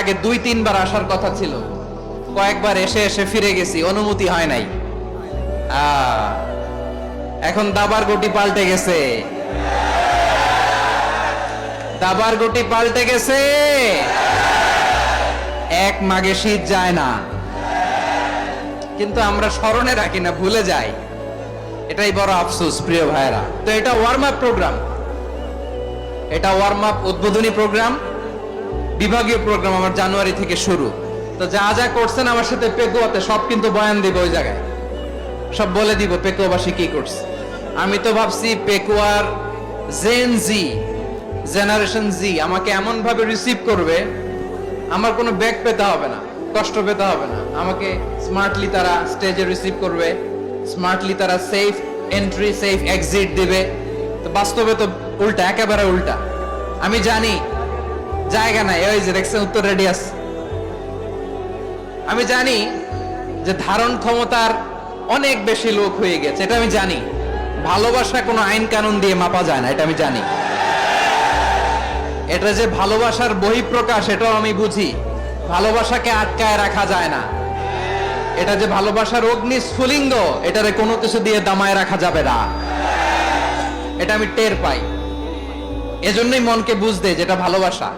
আগে দুই, তিনবার আসার কথা ছিল। কয়েকবার এসে এসে ফিরে গেছি, অনুমতি হয় নাই। এখন দাবার গুটি পাল্টে গেছে। দাবার গুটি পাল্টে গেছে। এক মাগে শীত যায় না। কিন্তু আমরা স্মরণে রাখি না, ভুলে যাই। এটাই বড় আফসোস, প্রিয় ভাইরা তো এটা ওয়ার্ম আপ প্রোগ্রাম এটা ওয়ার্ম আপ উদ্বোধনী প্রোগ্রাম বিভাগীয় প্রোগ্রাম আমার জানুয়ারি থেকে শুরু। তো যা যা করছেন আমার সাথে পেকুয়াতে সব কিন্তু বয়ান দিব ওই জায়গায়। সব বলে দিব পেকুয়াবাসী কি করছে। আমি তো ভাবছি পেকুয়ার জেন জি জেনারেশন জি আমাকে এমন ভাবে রিসিভ করবে, আমার কোনো ব্যাগ পেতে হবে না, কষ্ট পেতে হবে না। আমাকে স্মার্টলি তারা স্টেজে রিসিভ করবে স্মার্টলি তারা সেফ এন্ট্রি সেফ এক্সিট দেবে। তো বাস্তবে তো উল্টা, একেবারে উল্টা। আমি জানি জায়গা নাই। ওই যে দেখছেন, উত্তর রেডিয়াস আমি জানি যে ধারণ ক্ষমতার অনেক বেশি লোক হয়ে গেছে, এটা আমি জানি। ভালোবাসা কোনো আইন কানুন দিয়ে মাপা যায় না, এটা আমি জানি। এটা যে ভালোবাসার বহিঃপ্রকাশ, এটাও আমি বুঝি। ভালোবাসাকে আটকায় রাখা যায় না। এটা যে ভালোবাসার অগ্নি স্ফুলিঙ্গ এটারে কোনো কিছু দিয়ে দামায় রাখা যাবে না। এটা আমি টের পাই। এজন্যই মনকে বুঝতে যেটা ভালোবাসা।